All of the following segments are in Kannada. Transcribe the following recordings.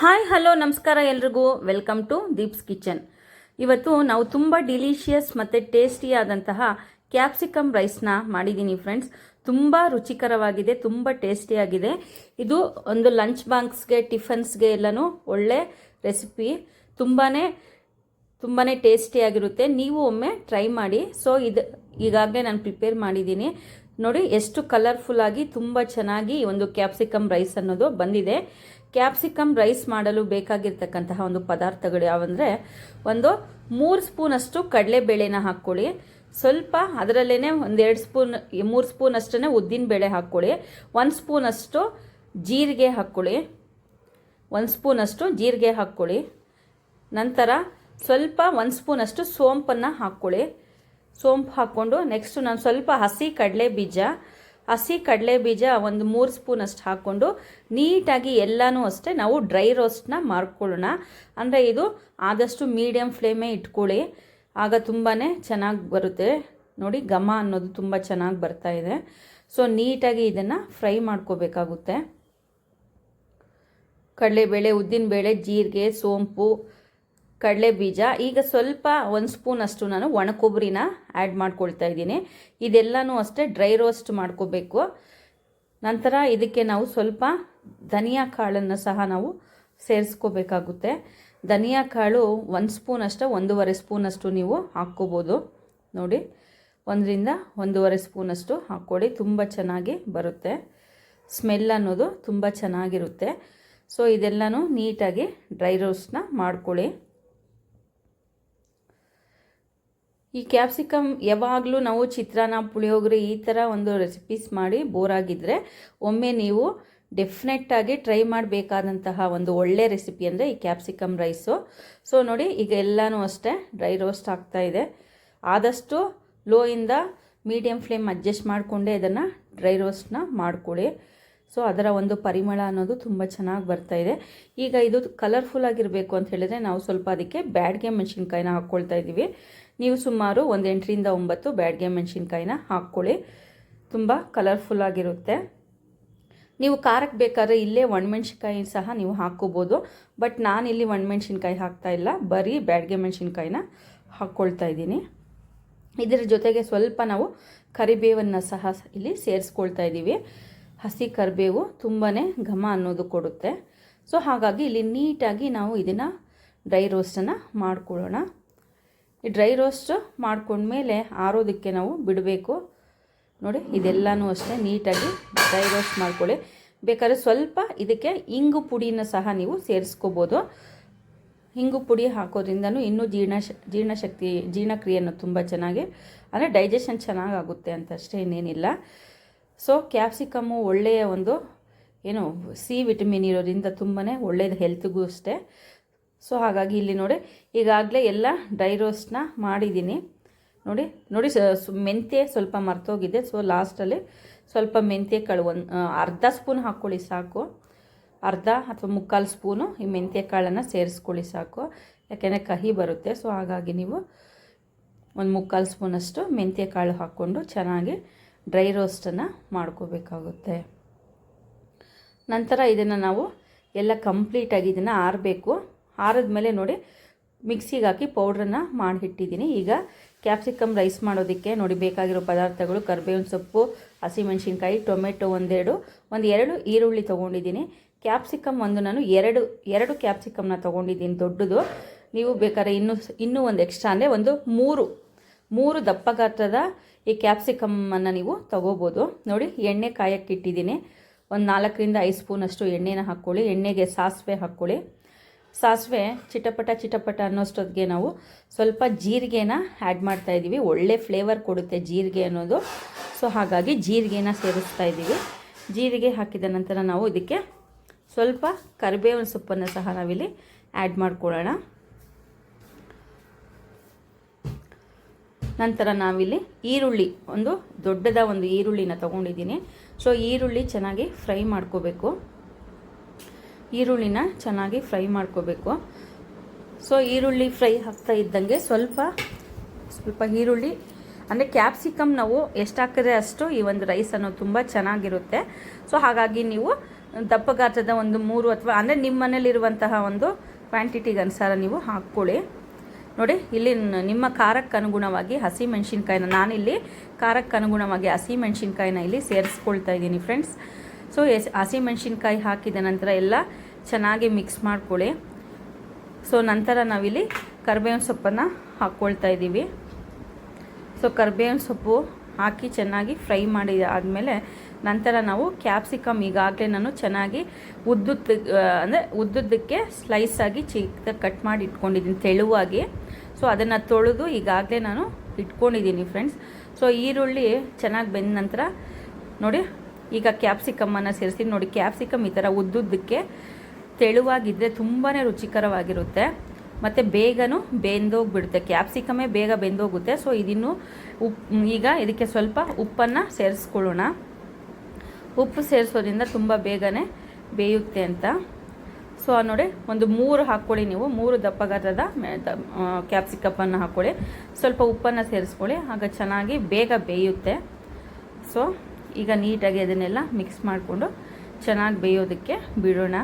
ಹಾಯ್, ಹಲೋ, ನಮಸ್ಕಾರ ಎಲ್ರಿಗೂ. Welcome to Deep's kitchen. ಇವತ್ತು ನಾವು ತುಂಬ ಡಿಲಿಷಿಯಸ್ ಮತ್ತು ಟೇಸ್ಟಿಯಾದಂತಹ ಕ್ಯಾಪ್ಸಿಕಮ್ ರೈಸ್ನ ಮಾಡಿದ್ದೀನಿ ಫ್ರೆಂಡ್ಸ್ ತುಂಬ ರುಚಿಕರವಾಗಿದೆ, ತುಂಬ ಟೇಸ್ಟಿಯಾಗಿದೆ ಇದು ಒಂದು ಲಂಚ್ ಬಾಂಕ್ಸ್ಗೆ ಟಿಫನ್ಸ್ಗೆ ಎಲ್ಲನೂ ಒಳ್ಳೆ ರೆಸಿಪಿ ತುಂಬಾ ತುಂಬಾ ಟೇಸ್ಟಿಯಾಗಿರುತ್ತೆ ನೀವು ಒಮ್ಮೆ ಟ್ರೈ ಮಾಡಿ. ಸೊ ಇದು, ಈಗಾಗಲೇ ನಾನು ಪ್ರಿಪೇರ್ ಮಾಡಿದ್ದೀನಿ ನೋಡಿ, ಎಷ್ಟು ಕಲರ್ಫುಲ್ ಆಗಿ ತುಂಬ ಚೆನ್ನಾಗಿ ಒಂದು ಕ್ಯಾಪ್ಸಿಕಮ್ ರೈಸ್ ಅನ್ನೋದು ಬಂದಿದೆ. ಕ್ಯಾಪ್ಸಿಕಮ್ ರೈಸ್ ಮಾಡಲು ಬೇಕಾಗಿರ್ತಕ್ಕಂತಹ ಒಂದು ಪದಾರ್ಥಗಳು ಯಾವಂದರೆ, ಒಂದು ಮೂರು ಸ್ಪೂನಷ್ಟು ಕಡಲೆಬೇಳೆನ ಹಾಕ್ಕೊಳ್ಳಿ. ಸ್ವಲ್ಪ ಅದರಲ್ಲೇ ಒಂದೆರಡು ಸ್ಪೂನ್, ಮೂರು ಸ್ಪೂನ್ ಅಷ್ಟೇ ಉದ್ದಿನ ಬೇಳೆ ಹಾಕ್ಕೊಳ್ಳಿ. ಒಂದು ಸ್ಪೂನಷ್ಟು ಜೀರಿಗೆ ಹಾಕ್ಕೊಳ್ಳಿ. ಒಂದು ಸ್ಪೂನಷ್ಟು ಜೀರಿಗೆ ಹಾಕ್ಕೊಳ್ಳಿ. ನಂತರ ಸ್ವಲ್ಪ ಒಂದು ಸ್ಪೂನಷ್ಟು ಸೋಂಪನ್ನು ಹಾಕ್ಕೊಳ್ಳಿ. ಸೋಂಪು ಹಾಕ್ಕೊಂಡು, ನೆಕ್ಸ್ಟು ನಾನು ಸ್ವಲ್ಪ ಹಸಿ ಕಡಲೆ ಬೀಜ ಹಸಿ ಕಡಲೆ ಬೀಜ ಒಂದು ಮೂರು ಸ್ಪೂನ್ ಅಷ್ಟು ಹಾಕ್ಕೊಂಡು ನೀಟಾಗಿ ಎಲ್ಲನೂ ಅಷ್ಟೇ ನಾವು ಡ್ರೈ ರೋಸ್ಟ್ನ ಮಾಡ್ಕೊಳ್ಳೋಣ. ಅಂದರೆ ಇದು ಆದಷ್ಟು ಮೀಡಿಯಮ್ ಫ್ಲೇಮೇ ಇಟ್ಕೊಳ್ಳಿ. ಆಗ ತುಂಬಾ ಚೆನ್ನಾಗಿ ಬರುತ್ತೆ. ನೋಡಿ, ಘಮ ಅನ್ನೋದು ತುಂಬ ಚೆನ್ನಾಗಿ ಬರ್ತಾ ಇದೆ. ಸೊ, ನೀಟಾಗಿ ಇದನ್ನು ಫ್ರೈ ಮಾಡ್ಕೋಬೇಕಾಗುತ್ತೆ. ಕಡಲೆಬೇಳೆ, ಉದ್ದಿನಬೇಳೆ, ಜೀರಿಗೆ, ಸೋಂಪು ಕಡಲೆ ಬೀಜ ಈಗ ಸ್ವಲ್ಪ ಒಂದು ಸ್ಪೂನ್ ಅಷ್ಟು ನಾನು ಒಣ ಕೊಬ್ಬರಿನ ಆ್ಯಡ್ ಮಾಡ್ಕೊಳ್ತಾ ಇದ್ದೀನಿ. ಇದೆಲ್ಲನೂ ಅಷ್ಟೇ ಡ್ರೈ ರೋಸ್ಟ್ ಮಾಡ್ಕೋಬೇಕು. ನಂತರ ಇದಕ್ಕೆ ನಾವು ಸ್ವಲ್ಪ ಧನಿಯಾ ಕಾಳನ್ನು ಸಹ ನಾವು ಸೇರಿಸ್ಕೋಬೇಕಾಗುತ್ತೆ. ಧನಿಯಾ ಕಾಳು ಒಂದು ಸ್ಪೂನ್ ಅಷ್ಟು, ಒಂದೂವರೆ ಸ್ಪೂನಷ್ಟು ನೀವು ಹಾಕ್ಕೋಬೋದು. ನೋಡಿ, ಒಂದರಿಂದ ಒಂದೂವರೆ ಸ್ಪೂನಷ್ಟು ಹಾಕ್ಕೊಳ್ಳಿ ತುಂಬ ಚೆನ್ನಾಗಿ ಬರುತ್ತೆ. ಸ್ಮೆಲ್ ಅನ್ನೋದು ತುಂಬ ಚೆನ್ನಾಗಿರುತ್ತೆ. ಸೊ ಇದೆಲ್ಲನೂ ನೀಟಾಗಿ ಡ್ರೈ ರೋಸ್ಟ್ನ ಮಾಡ್ಕೊಳ್ಳಿ ಈ ಕ್ಯಾಪ್ಸಿಕಮ್ ಯಾವಾಗಲೂ ನಾವು ಚಿತ್ರಾನ್ನ, ಪುಳಿಯೋಗರೆ ಈ ಥರ ಒಂದು ರೆಸಿಪೀಸ್ ಮಾಡಿ ಬೋರಾಗಿದ್ದರೆ ಒಮ್ಮೆ ನೀವು ಡೆಫಿನೆಟ್ಟಾಗಿ ಟ್ರೈ ಮಾಡಬೇಕಾದಂತಹ ಒಂದು ಒಳ್ಳೆ ರೆಸಿಪಿ ಅಂದರೆ ಈ ಕ್ಯಾಪ್ಸಿಕಮ್ ರೈಸು ಸೊ ನೋಡಿ ಈಗ ಎಲ್ಲನೂ ಅಷ್ಟೇ ಡ್ರೈ ರೋಸ್ಟ್ ಆಗ್ತಾ ಇದೆ. ಆದಷ್ಟು ಲೋಯಿಂದ ಮೀಡಿಯಮ್ ಫ್ಲೇಮ್ ಅಡ್ಜಸ್ಟ್ ಮಾಡಿಕೊಂಡೇ ಇದನ್ನು ಡ್ರೈ ರೋಸ್ಟ್ನ ಮಾಡ್ಕೊಳ್ಳಿ. ಸೊ ಅದರ ಒಂದು ಪರಿಮಳ ಅನ್ನೋದು ತುಂಬ ಚೆನ್ನಾಗಿ ಬರ್ತಾ ಇದೆ. ಈಗ ಇದು ಕಲರ್ಫುಲ್ ಆಗಿರಬೇಕು ಅಂತ ಹೇಳಿದ್ರೆ ನಾವು ಸ್ವಲ್ಪ ಅದಕ್ಕೆ ಬ್ಯಾಡ್ಗೆ ಮೆಣಸಿನ್ಕಾಯಿನ ಹಾಕ್ಕೊಳ್ತಾ ಇದ್ದೀವಿ. ನೀವು ಸುಮಾರು ಒಂದು ಎಂಟರಿಂದ ಒಂಬತ್ತು ಬ್ಯಾಡ್ಗೆ ಮೆಣಸಿನ್ಕಾಯಿನ ಹಾಕ್ಕೊಳ್ಳಿ. ತುಂಬ ಕಲರ್ಫುಲ್ ಆಗಿರುತ್ತೆ. ನೀವು ಖಾರಕ್ಕೆ ಬೇಕಾದ್ರೆ ಇಲ್ಲೇ ಒಣಮೆಣ್ಸಿನ್ಕಾಯಿ ಸಹ ನೀವು ಹಾಕ್ಕೋಬೋದು. ಬಟ್ ನಾನು ನಾನಿಲ್ಲಿ ಒಣಮೆಣ್ಸಿನ್ಕಾಯಿ ಹಾಕ್ತಾ ಇಲ್ಲ. ಬರೀ ಬ್ಯಾಡ್ಗೆ ಮೆಣಸಿನ್ಕಾಯಿನ ಹಾಕ್ಕೊಳ್ತಾ ಇದ್ದೀನಿ. ಇದರ ಜೊತೆಗೆ ಸ್ವಲ್ಪ ನಾವು ಕರಿಬೇವನ್ನು ಸಹ ಇಲ್ಲಿ ಸೇರಿಸ್ಕೊಳ್ತಾ ಇದ್ದೀವಿ. ಹಸಿ ಕರಿಬೇವು ತುಂಬಾ ಘಮ ಅನ್ನೋದು ಕೊಡುತ್ತೆ. ಸೊ ಹಾಗಾಗಿ ಇಲ್ಲಿ ನೀಟಾಗಿ ನಾವು ಇದನ್ನು ಡ್ರೈ ರೋಸ್ಟನ್ನು ಮಾಡ್ಕೊಳ್ಳೋಣ. ಈ ಡ್ರೈ ರೋಸ್ಟ್ ಮಾಡ್ಕೊಂಡ್ಮೇಲೆ ಆರೋದಕ್ಕೆ ನಾವು ಬಿಡಬೇಕು. ನೋಡಿ, ಇದೆಲ್ಲನೂ ಅಷ್ಟೇ ನೀಟಾಗಿ ಡ್ರೈ ರೋಸ್ಟ್ ಮಾಡ್ಕೊಳ್ಳಿ. ಬೇಕಾದ್ರೆ ಸ್ವಲ್ಪ ಇದಕ್ಕೆ ಇಂಗು ಪುಡಿನ ಸಹ ನೀವು ಸೇರಿಸ್ಕೋಬೋದು. ಇಂಗು ಪುಡಿ ಹಾಕೋದ್ರಿಂದನೂ ಇನ್ನೂ ಜೀರ್ಣ ಜೀರ್ಣಶಕ್ತಿ ಜೀರ್ಣಕ್ರಿಯೆಯನ್ನು ತುಂಬ ಚೆನ್ನಾಗಿ, ಅಂದರೆ ಡೈಜೆಷನ್ ಚೆನ್ನಾಗಾಗುತ್ತೆ ಅಂತ ಅಷ್ಟೇ ಇನ್ನೇನಿಲ್ಲ. ಸೊ ಕ್ಯಾಪ್ಸಿಕಮ್ಮು ಒಳ್ಳೆಯ ಒಂದು, ಏನು ಸಿ ವಿಟಮಿನ್ ಇರೋದ್ರಿಂದ ತುಂಬಾ ಒಳ್ಳೆಯದು ಹೆಲ್ತ್ಗೂ ಅಷ್ಟೇ. ಸೊ ಹಾಗಾಗಿ ಇಲ್ಲಿ ನೋಡಿ, ಈಗಾಗಲೇ ಎಲ್ಲ ಡ್ರೈ ರೋಸ್ಟ್ನ ಮಾಡಿದ್ದೀನಿ. ನೋಡಿ ನೋಡಿ ಮೆಂತ್ಯ ಸ್ವಲ್ಪ ಮರ್ತೋಗಿದೆ. ಸೊ ಲಾಸ್ಟಲ್ಲಿ ಸ್ವಲ್ಪ ಮೆಂತ್ಯ ಕಾಳು, ಒಂದು ಅರ್ಧ ಸ್ಪೂನ್ ಹಾಕ್ಕೊಳ್ಳಿ ಸಾಕು. ಅರ್ಧ ಅಥವಾ ಮುಕ್ಕಾಲು ಸ್ಪೂನು ಈ ಮೆಂತ್ಯ ಕಾಳನ್ನು ಸೇರಿಸ್ಕೊಳ್ಳಿ ಸಾಕು. ಯಾಕೆಂದರೆ ಕಹಿ ಬರುತ್ತೆ. ಸೊ ಹಾಗಾಗಿ ನೀವು ಒಂದು ಮುಕ್ಕಾಲು ಸ್ಪೂನಷ್ಟು ಮೆಂತ್ಯ ಕಾಳು ಹಾಕ್ಕೊಂಡು ಚೆನ್ನಾಗಿ ಡ್ರೈ ರೋಸ್ಟನ್ನು ಮಾಡ್ಕೋಬೇಕಾಗುತ್ತೆ. ನಂತರ ಇದನ್ನು ನಾವು ಎಲ್ಲ ಕಂಪ್ಲೀಟಾಗಿ ಇದನ್ನು ಆರಬೇಕು. ಆರಿದ್ಮೇಲೆ ನೋಡಿ, ಮಿಕ್ಸಿಗೆ ಹಾಕಿ ಪೌಡ್ರನ್ನು ಮಾಡಿಟ್ಟಿದ್ದೀನಿ. ಈಗ ಕ್ಯಾಪ್ಸಿಕಮ್ ರೈಸ್ ಮಾಡೋದಕ್ಕೆ ನೋಡಿ, ಬೇಕಾಗಿರೋ ಪದಾರ್ಥಗಳು, ಕರಿಬೇವಿನ ಸೊಪ್ಪು, ಹಸಿಮೆಣ್ಸಿನ್ಕಾಯಿ, ಟೊಮೆಟೊ ಒಂದೆರಡು, ಒಂದು ಎರಡು ಈರುಳ್ಳಿ ತೊಗೊಂಡಿದ್ದೀನಿ. ಕ್ಯಾಪ್ಸಿಕಮ್ ಒಂದು, ನಾನು ಎರಡು ಎರಡು ಕ್ಯಾಪ್ಸಿಕಮ್ನ ತೊಗೊಂಡಿದ್ದೀನಿ, ದೊಡ್ಡದು. ನೀವು ಬೇಕಾದ್ರೆ ಇನ್ನೂ ಇನ್ನೂ ಒಂದು ಎಕ್ಸ್ಟ್ರಾ, ಅಂದರೆ ಒಂದು ಮೂರು ಮೂರು ದಪ್ಪ ಗಾತ್ರದ ಈ ಕ್ಯಾಪ್ಸಿಕಮ್ಮನ್ನು ನೀವು ತಗೋಬೋದು. ನೋಡಿ, ಎಣ್ಣೆ ಕಾಯಕ್ಕೆ ಇಟ್ಟಿದ್ದೀನಿ. ಒಂದು ನಾಲ್ಕರಿಂದ ಐದು ಸ್ಪೂನಷ್ಟು ಎಣ್ಣೆನ ಹಾಕ್ಕೊಳ್ಳಿ. ಎಣ್ಣೆಗೆ ಸಾಸಿವೆ ಹಾಕ್ಕೊಳ್ಳಿ. ಸಾಸಿವೆ ಚಿಟಪಟ ಚಿಟಪಟ ಅನ್ನೋಷ್ಟೊತ್ತಿಗೆ ನಾವು ಸ್ವಲ್ಪ ಜೀರಿಗೆನ ಆ್ಯಡ್ ಮಾಡ್ತಾ ಇದ್ದೀವಿ. ಒಳ್ಳೆ ಫ್ಲೇವರ್ ಕೊಡುತ್ತೆ ಜೀರಿಗೆ ಅನ್ನೋದು. ಸೊ ಹಾಗಾಗಿ ಜೀರಿಗೆನ ಸೇರಿಸ್ತಾ ಇದ್ದೀವಿ. ಜೀರಿಗೆ ಹಾಕಿದ ನಂತರ ನಾವು ಇದಕ್ಕೆ ಸ್ವಲ್ಪ ಕರಿಬೇವಿನ ಸೊಪ್ಪನ್ನು ಸಹ ನಾವಿಲ್ಲಿ ಆ್ಯಡ್ ಮಾಡ್ಕೊಳ್ಳೋಣ. ನಂತರ ನಾವಿಲ್ಲಿ ಈರುಳ್ಳಿ, ಒಂದು ದೊಡ್ಡದ ಒಂದು ಈರುಳ್ಳಿನ ತಗೊಂಡಿದ್ದೀನಿ. ಸೊ ಈರುಳ್ಳಿ ಚೆನ್ನಾಗಿ ಫ್ರೈ ಮಾಡ್ಕೋಬೇಕು. ಈರುಳ್ಳಿನ ಚೆನ್ನಾಗಿ ಫ್ರೈ ಮಾಡ್ಕೋಬೇಕು. ಸೊ ಈರುಳ್ಳಿ ಫ್ರೈ ಆಗ್ತಾ ಇದ್ದಂಗೆ ಸ್ವಲ್ಪ ಸ್ವಲ್ಪ ಈರುಳ್ಳಿ, ಅಂದರೆ ಕ್ಯಾಪ್ಸಿಕಮ್ ನಾವು ಎಷ್ಟು ಹಾಕಿದ್ರೆ ಅಷ್ಟು ಈ ಒಂದು ರೈಸ್ ಅನ್ನೋದು ತುಂಬ ಚೆನ್ನಾಗಿರುತ್ತೆ. ಸೊ ಹಾಗಾಗಿ ನೀವು ದಪ್ಪ ಗಾತ್ರದ ಒಂದು ಮೂರು ಅಥವಾ, ಅಂದರೆ ನಿಮ್ಮ ಮನೇಲಿರುವಂತಹ ಒಂದು ಕ್ವಾಂಟಿಟಿಗೆ ಅನುಸಾರ ನೀವು ಹಾಕ್ಕೊಳ್ಳಿ. ನೋಡಿ, ಇಲ್ಲಿ ನಿಮ್ಮ ಖಾರಕ್ಕೆ ಅನುಗುಣವಾಗಿ ಹಸಿ ಮೆಣಸಿನ್ಕಾಯಿನ ನಾನಿಲ್ಲಿ ಖಾರಕ್ಕೆ ಅನುಗುಣವಾಗಿ ಹಸಿ ಮೆಣಸಿನ್ಕಾಯಿನ ಇಲ್ಲಿ ಸೇರಿಸ್ಕೊಳ್ತಾ ಇದ್ದೀನಿ ಫ್ರೆಂಡ್ಸ್ ಸೊ ಎಸ್ ಹಸಿ ಮೆಣಸಿನ್ಕಾಯಿ ಹಾಕಿದ ನಂತರ ಎಲ್ಲ ಚೆನ್ನಾಗಿ ಮಿಕ್ಸ್ ಮಾಡ್ಕೊಳ್ಳಿ. ಸೊ ನಂತರ ನಾವಿಲ್ಲಿ ಕರಿಬೇವಿನ ಸೊಪ್ಪನ್ನು ಹಾಕ್ಕೊಳ್ತಾ ಇದ್ದೀವಿ. ಸೊ ಕರಿಬೇವಿನ ಸೊಪ್ಪು ಹಾಕಿ ಚೆನ್ನಾಗಿ ಫ್ರೈ ಮಾಡಿ ಆದಮೇಲೆ ನಂತರ ನಾವು ಕ್ಯಾಪ್ಸಿಕಮ್ ಈಗಾಗಲೇ ನಾನು ಚೆನ್ನಾಗಿ ಉದ್ದುತ್ತ ಅಂದರೆ ಉದ್ದುದ್ದಕ್ಕೆ ಸ್ಲೈಸ್ ಆಗಿ ಚಿಕ್ಕದಾಗಿ ಕಟ್ ಮಾಡಿ ಇಟ್ಕೊಂಡಿದ್ದೀನಿ ತೆಳುವಾಗಿ. ಸೊ ಅದನ್ನು ತೊಳೆದು ಈಗಾಗಲೇ ನಾನು ಇಟ್ಕೊಂಡಿದ್ದೀನಿ ಫ್ರೆಂಡ್ಸ್ ಸೊ ಈರುಳ್ಳಿ ಚೆನ್ನಾಗಿ ಬೆಂದ ನಂತರ ನೋಡಿ, ಈಗ ಕ್ಯಾಪ್ಸಿಕಮ್ಮನ್ನು ಸೇರಿಸಿ ನೋಡಿ ಕ್ಯಾಪ್ಸಿಕಮ್ ಈ ಥರ ಉದ್ದುದ್ದಕ್ಕೆ ತೆಳುವಾಗಿದ್ದರೆ ತುಂಬಾ ರುಚಿಕರವಾಗಿರುತ್ತೆ. ಮತ್ತು ಬೇಗನೂ ಬೆಂದೋಗಿಬಿಡುತ್ತೆ. ಕ್ಯಾಪ್ಸಿಕಮೇ ಬೇಗ ಬೆಂದೋಗುತ್ತೆ. ಸೊ ಇದಿನ್ನು ಉಪ್ ಈಗ ಇದಕ್ಕೆ ಸ್ವಲ್ಪ ಉಪ್ಪನ್ನು ಸೇರಿಸ್ಕೊಳ್ಳೋಣ. ಉಪ್ಪು ಸೇರಿಸೋದ್ರಿಂದ ತುಂಬ ಬೇಗನೆ ಬೇಯುತ್ತೆ ಅಂತ. ಸೊ ನೋಡಿ, ಒಂದು ಮೂರು ಹಾಕ್ಕೊಳ್ಳಿ ನೀವು. ಮೂರು ದಪ್ಪ ಗಾತ್ರದ ಕ್ಯಾಪ್ಸಿಕಪ್ಪನ್ನು ಹಾಕ್ಕೊಳ್ಳಿ. ಸ್ವಲ್ಪ ಉಪ್ಪನ್ನು ಸೇರಿಸ್ಕೊಳ್ಳಿ. ಆಗ ಚೆನ್ನಾಗಿ ಬೇಗ ಬೇಯುತ್ತೆ. ಸೊ, ಈಗ ನೀಟಾಗಿ ಅದನ್ನೆಲ್ಲ ಮಿಕ್ಸ್ ಮಾಡಿಕೊಂಡು ಚೆನ್ನಾಗಿ ಬೇಯೋದಕ್ಕೆ ಬಿಡೋಣ.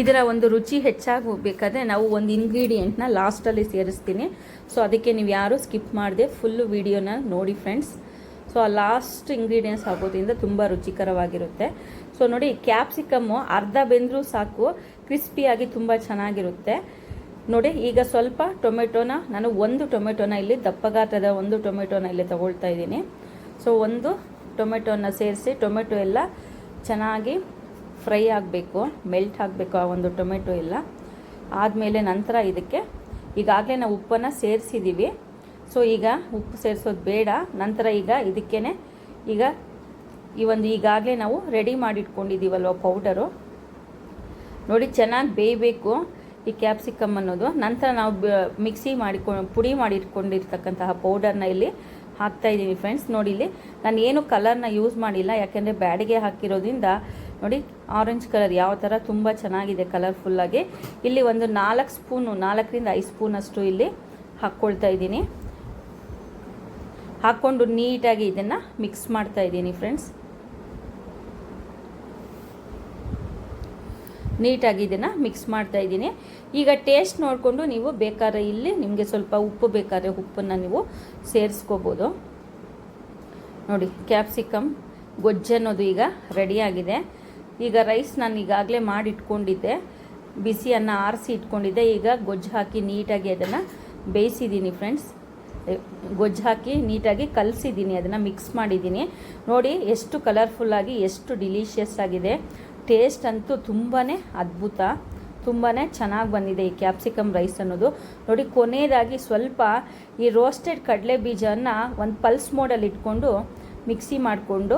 ಇದರ ಒಂದು ರುಚಿ ಹೆಚ್ಚಾಗಿ ಹೋಗ್ಬೇಕಾದ್ರೆ ನಾವು ಒಂದು ಇಂಗ್ರೀಡಿಯೆಂಟ್ನ ಲಾಸ್ಟಲ್ಲಿ ಸೇರಿಸ್ತೀನಿ. ಸೊ, ಅದಕ್ಕೆ ನೀವು ಯಾರೂ ಸ್ಕಿಪ್ ಮಾಡಿದೆ ಫುಲ್ಲು ವಿಡಿಯೋನ ನೋಡಿ ಫ್ರೆಂಡ್ಸ್ ಸೊ ಆ ಲಾಸ್ಟ್ ಇಂಗ್ರೀಡಿಯೆಂಟ್ಸ್ ಹಾಕೋದ್ರಿಂದ ತುಂಬ ರುಚಿಕರವಾಗಿರುತ್ತೆ. ಸೊ ನೋಡಿ ಕ್ಯಾಪ್ಸಿಕಮ್ಮು ಅರ್ಧ ಬೆಂದರೂ ಸಾಕು ಕ್ರಿಸ್ಪಿಯಾಗಿ ತುಂಬ ಚೆನ್ನಾಗಿರುತ್ತೆ. ನೋಡಿ, ಈಗ ಸ್ವಲ್ಪ ಟೊಮೆಟೊನ, ನಾನು ಒಂದು ಟೊಮೆಟೊನ ಇಲ್ಲಿ ದಪ್ಪಗಾತ್ರದ ಒಂದು ಟೊಮೆಟೊನ ಇಲ್ಲಿ ತಗೊಳ್ತಾ ಇದ್ದೀನಿ. ಸೊ ಒಂದು ಟೊಮೆಟೊನ ಸೇರಿಸಿ, ಟೊಮೆಟೊ ಎಲ್ಲ ಚೆನ್ನಾಗಿ ಫ್ರೈ ಆಗಬೇಕು ಮೆಲ್ಟ್ ಆಗಬೇಕು ಆ ಒಂದು ಟೊಮೆಟೊ ಎಲ್ಲ. ಆದಮೇಲೆ ನಂತರ ಇದಕ್ಕೆ, ಈಗಾಗಲೇ ನಾವು ಉಪ್ಪನ್ನು ಸೇರಿಸಿದ್ದೀವಿ ಸೊ ಈಗ ಉಪ್ಪು ಸೇರಿಸೋದು ಬೇಡ. ನಂತರ ಈಗ ಇದಕ್ಕೇ ಈಗ ಈ ಒಂದು ಈಗಾಗಲೇ ನಾವು ರೆಡಿ ಮಾಡಿಟ್ಕೊಂಡಿದ್ದೀವಲ್ವ ಪೌಡರು ನೋಡಿ ಚೆನ್ನಾಗಿ ಬೇಯಬೇಕು ಈ ಕ್ಯಾಪ್ಸಿಕಮ್ ಅನ್ನೋದು. ನಂತರ ನಾವು ಮಿಕ್ಸಿ ಮಾಡಿಕೊಂಡು ಪುಡಿ ಮಾಡಿಟ್ಕೊಂಡಿರ್ತಕ್ಕಂತಹ ಪೌಡರ್ನ ಇಲ್ಲಿ ಹಾಕ್ತಾ ಇದ್ದೀನಿ ಫ್ರೆಂಡ್ಸ್ ನೋಡಿ ಇಲ್ಲಿ ನಾನು ಏನು ಕಲರ್ನ ಯೂಸ್ ಮಾಡಿಲ್ಲ. ಯಾಕೆಂದರೆ ಬ್ಯಾಡಿಗೆ ಹಾಕಿರೋದ್ರಿಂದ ನೋಡಿ ಆರೆಂಜ್ ಕಲರ್ ಯಾವ ಥರ ತುಂಬ ಚೆನ್ನಾಗಿದೆ ಕಲರ್ಫುಲ್ಲಾಗಿ ಇಲ್ಲಿ ಒಂದು ನಾಲ್ಕು ಸ್ಪೂನು ನಾಲ್ಕರಿಂದ ಐದು ಸ್ಪೂನಷ್ಟು ಇಲ್ಲಿ ಹಾಕ್ಕೊಳ್ತಾ ಇದ್ದೀನಿ. ಹಾಕ್ಕೊಂಡು ನೀಟಾಗಿ ಇದನ್ನು ಮಿಕ್ಸ್ ಮಾಡ್ತಾ ಇದ್ದೀನಿ ಫ್ರೆಂಡ್ಸ್ ನೀಟಾಗಿ ಇದನ್ನು ಮಿಕ್ಸ್ ಮಾಡ್ತಾ ಇದ್ದೀನಿ. ಈಗ ಟೇಸ್ಟ್ ನೋಡಿಕೊಂಡು ನೀವು ಬೇಕಾದ್ರೆ ಇಲ್ಲಿ ನಿಮಗೆ ಸ್ವಲ್ಪ ಉಪ್ಪು ಬೇಕಾದ್ರೆ ಉಪ್ಪನ್ನು ನೀವು ಸೇರಿಸ್ಕೋಬೋದು. ನೋಡಿ ಕ್ಯಾಪ್ಸಿಕಮ್ ಗೊಜ್ಜನ್ನೋದು ಈಗ ರೆಡಿಯಾಗಿದೆ ಈಗ ರೈಸ್ ನಾನು ಈಗಾಗಲೇ ಮಾಡಿ ಇಟ್ಕೊಂಡಿದ್ದೆ ಬಿಸಿಯನ್ನು ಆರಿಸಿ ಇಟ್ಕೊಂಡಿದ್ದೆ. ಈಗ ಗೊಜ್ಜು ಹಾಕಿ ನೀಟಾಗಿ ಅದನ್ನು ಬೇಯಿಸಿದ್ದೀನಿ ಫ್ರೆಂಡ್ಸ್ ಗೊಜ್ಜು ಹಾಕಿ ನೀಟಾಗಿ ಕಲಸಿದ್ದೀನಿ, ಅದನ್ನು ಮಿಕ್ಸ್ ಮಾಡಿದ್ದೀನಿ. ನೋಡಿ ಎಷ್ಟು ಕಲರ್ಫುಲ್ಲಾಗಿ ಎಷ್ಟು ಡಿಲೀಷಿಯಸ್ ಆಗಿದೆ. ಟೇಸ್ಟ್ ಅಂತೂ ತುಂಬಾ ಅದ್ಭುತ ತುಂಬಾ ಚೆನ್ನಾಗಿ ಬಂದಿದೆ ಈ ಕ್ಯಾಪ್ಸಿಕಮ್ ರೈಸ್ ಅನ್ನೋದು. ನೋಡಿ ಕೊನೆಯದಾಗಿ ಸ್ವಲ್ಪ ಈ ರೋಸ್ಟೆಡ್ ಕಡಲೆ ಬೀಜವನ್ನು ಒಂದು ಪಲ್ಸ್ ಮೋಡಲ್ಲಿ ಇಟ್ಕೊಂಡು ಮಿಕ್ಸಿ ಮಾಡಿಕೊಂಡು